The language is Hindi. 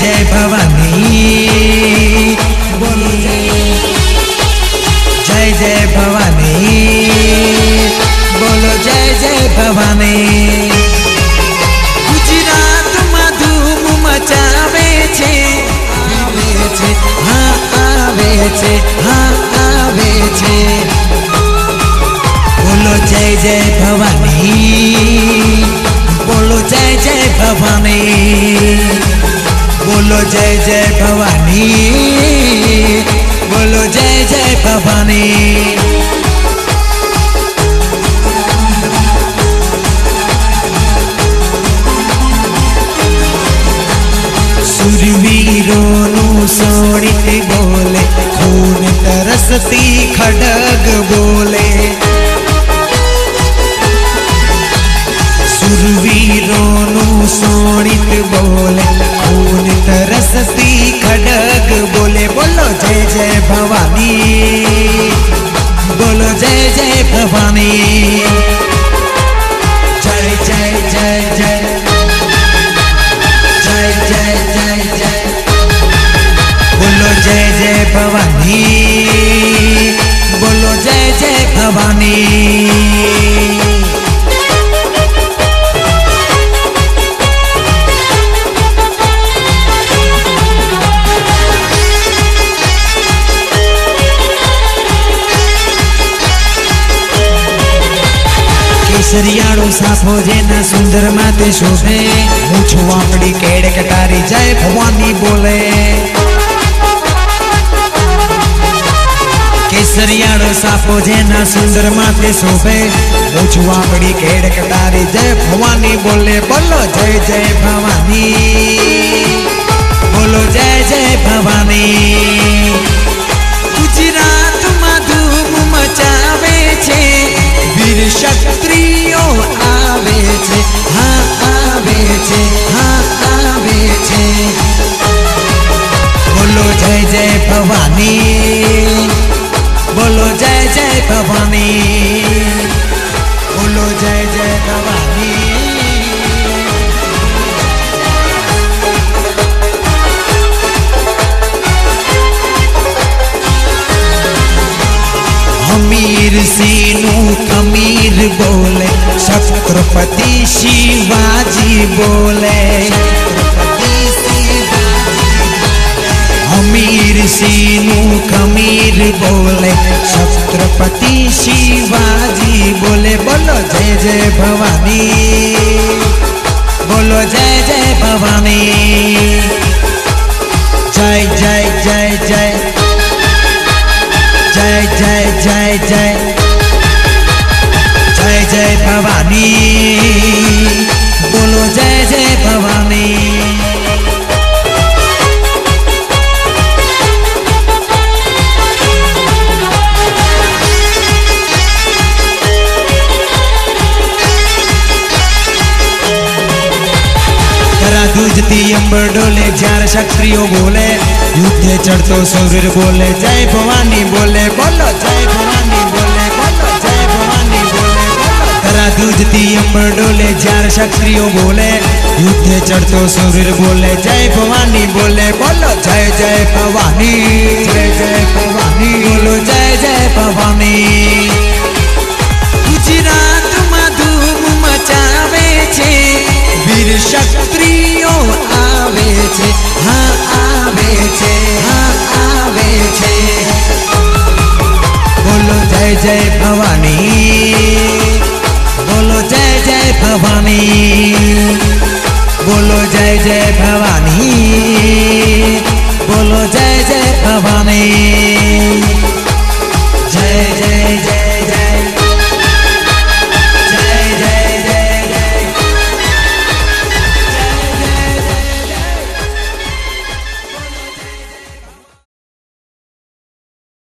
জয় ভবানী। জয় জয় ভবানী। বলো জয় জয় ভবানী। গুজরাট মধুম মচাবে છે આવે છે હા આવે છે હા આવે છે બોલો જય જય ભવાની बोलो जय जय भवानी, बोलो जय जय भवानी। सुरवीरोनु सोणित बोले, खून तरसती खडग बोले। सुरवीरोनु सोणित बोले बोलो जय जय भवानी। बोलो जय जय भवानी। जय जय जय जय। जय जय जय जय। बोलो जय जय भवानी। કેસરિયાળો સાફો જેના સુંદર માતે શોભે. હું છું આપણી કેડ કટારી જાય ભવાની બોલે. કેસરિયાળો સાફો જેના સુંદર માથે શોભે. હું છું આપણી કેડ કટારી જય ભવાની બોલે. બોલો, જય જય ભવાની जय भवानी। बोलो जय जय भवानी। बोलो जय जय भवानी। अमीर सीनू अमीर बोले, छत्रपति शिवाजी बोले। सीनू खमीर बोले छत्रपति शिवाजी बोले बोलो जय जय भवानी। राजती अंबर डोले जार शक्तियों बोले। युद्ध चढ़तो सूर्य बोले, जय भवानी बोले, बोलो, जय भवानी बोले, बोलो, जय भवानी बोले करा दूजती अंबर डोले जार शक्तियों बोले। युद्ध चढ़तो सूर्य बोले, जय भवानी बोले, बोलो, जय जय भवानी। जय जय भवानी। बोलो, जय जय भवानी। गुजरात मधुम मचावे छे, वीर शक्ति जय जय भवानी। बोलो जय जय भवानी। बोलो जय जय भवानी।